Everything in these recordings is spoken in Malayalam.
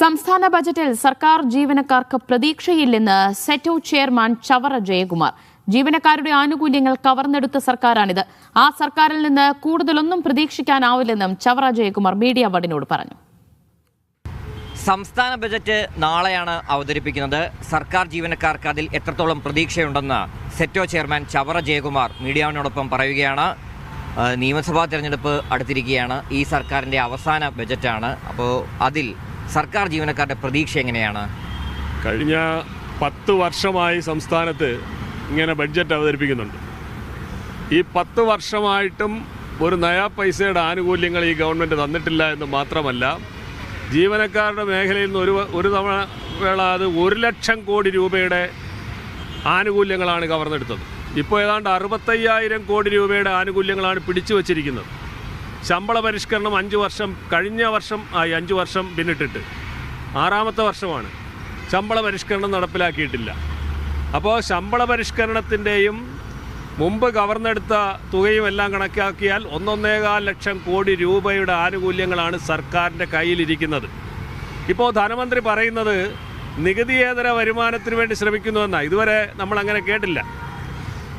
സംസ്ഥാന ബജറ്റിൽ സർക്കാർ ജീവനക്കാർക്ക് പ്രതീക്ഷയില്ലെന്ന് സെറ്റോ ചെയർമാൻ ചവറ ജയകുമാർ. ജീവനക്കാരുടെ ആനുകൂല്യങ്ങൾ കവർന്നെടുത്ത സർക്കാരാണിത്. ആ സർക്കാരിൽ നിന്ന് കൂടുതലൊന്നും പ്രതീക്ഷിക്കാനാവില്ലെന്നും ചവറ ജയകുമാർ മീഡിയ വടിനോട് പറഞ്ഞു. സംസ്ഥാന ബജറ്റ് നാളെയാണ് അവതരിപ്പിക്കുന്നത്. സർക്കാർ ജീവനക്കാർക്ക് അതിൽ എത്രത്തോളം പ്രതീക്ഷയുണ്ടെന്ന് സെറ്റോ ചെയർമാൻ ചവറ ജയകുമാർ മീഡിയാവിനോടൊപ്പം പറയുകയാണ്. നിയമസഭാ തിരഞ്ഞെടുപ്പ് അടുത്തിരിക്കുകയാണ്. ഈ സർക്കാരിന്റെ അവസാന ബജറ്റാണ്. അപ്പോൾ അതിൽ സർക്കാർ ജീവനക്കാരുടെ പ്രതീക്ഷ എങ്ങനെയാണ്? കഴിഞ്ഞ പത്ത് വർഷമായി സംസ്ഥാനത്ത് ഇങ്ങനെ ബഡ്ജറ്റ് അവതരിപ്പിക്കുന്നുണ്ട്. ഈ പത്ത് വർഷമായിട്ടും ഒരു നയാ പൈസയുടെ ആനുകൂല്യങ്ങൾ ഈ ഗവൺമെന്റ് തന്നിട്ടില്ല എന്ന് മാത്രമല്ല ജീവനക്കാരുടെ മേഖലയിൽ നിന്ന് ഒരു ഒരു തവണ വേള അത് ഒരു ലക്ഷം കോടി രൂപയുടെ ആനുകൂല്യങ്ങളാണ് കവർന്നെടുത്തത് ഇപ്പോൾ ഏതാണ്ട് അറുപത്തയ്യായിരം കോടി രൂപയുടെ ആനുകൂല്യങ്ങളാണ് പിടിച്ചു വച്ചിരിക്കുന്നത്. ശമ്പള പരിഷ്കരണം അഞ്ച് വർഷം കഴിഞ്ഞ വർഷം ആയി അഞ്ച് വർഷം പിന്നിട്ടിട്ട്. ആറാമത്തെ വർഷമാണ്. ശമ്പള പരിഷ്കരണം നടപ്പിലാക്കിയിട്ടില്ല. അപ്പോൾ ശമ്പള പരിഷ്കരണത്തിന്റെയും മുമ്പ് കവർന്നെടുത്ത തുകയും എല്ലാം കണക്കാക്കിയാൽ ഒന്നൊന്നേകാൽ ലക്ഷം കോടി രൂപയുടെ ആനുകൂല്യങ്ങളാണ് സർക്കാരിന്റെ കയ്യിലിരിക്കുന്നത്. ഇപ്പോൾ ധനമന്ത്രി പറയുന്നത് നികുതിയേതര വരുമാനത്തിന് വേണ്ടി ശ്രമിക്കുന്നുവെന്നാണ് ഇതുവരെ നമ്മൾ അങ്ങനെ കേട്ടില്ല.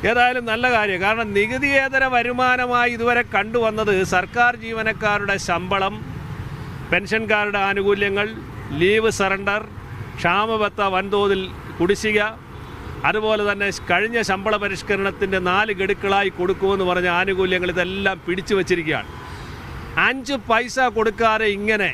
ഏതായാലും നല്ല കാര്യം. കാരണം നികുതിയേതര വരുമാനമായി ഇതുവരെ കണ്ടുവന്നത് സർക്കാർ ജീവനക്കാരുടെ ശമ്പളം പെൻഷൻകാരുടെ ആനുകൂല്യങ്ങൾ ലീവ് സറണ്ടർ ക്ഷാമബത്ത വൻതോതിൽ കുടിശ്ശിക അതുപോലെ തന്നെ കഴിഞ്ഞ ശമ്പള പരിഷ്കരണത്തിന്റെ നാല് ഗഡുക്കളായി കൊടുക്കുമെന്ന് പറഞ്ഞ ആനുകൂല്യങ്ങൾ ഇതെല്ലാം പിടിച്ചു വച്ചിരിക്കുകയാണ്. അഞ്ച് പൈസ കൊടുക്കാതെ ഇങ്ങനെ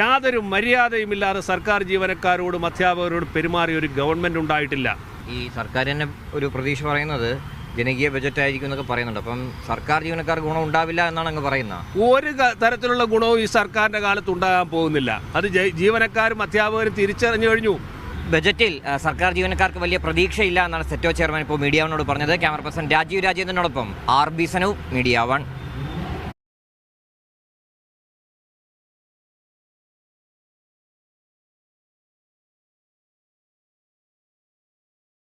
യാതൊരു മര്യാദയുമില്ലാതെ സർക്കാർ ജീവനക്കാരോടും അധ്യാപകരോടും പെരുമാറിയ ഒരു ഗവൺമെന്റ് ഉണ്ടായിട്ടില്ല. ഈ സർക്കാർ തന്നെ ഒരു പ്രതീക്ഷ പറയുന്നത് ജനകീയ ബജറ്റ് ആയിരിക്കും എന്നൊക്കെ പറയുന്നുണ്ട്. അപ്പം സർക്കാർ ജീവനക്കാർ ഗുണം ഉണ്ടാവില്ല എന്നാണ് അങ്ങ് പറയുന്നത്. ഒരു തരത്തിലുള്ള ഗുണവും ഈ സർക്കാരിന്റെ കാലത്ത് ഉണ്ടാകാൻ പോകുന്നില്ല. അത് ജീവനക്കാരും അധ്യാപകരും തിരിച്ചറിഞ്ഞു കഴിഞ്ഞു. ബജറ്റിൽ സർക്കാർ ജീവനക്കാർക്ക് വലിയ പ്രതീക്ഷയില്ല എന്നാണ് സെറ്റോ ചെയർമാൻ ഇപ്പോൾ മീഡിയാവിനോട് പറഞ്ഞത്. Camera person Rajeev രാജേന്ദ്രനോടൊപ്പം R B Sanu media one.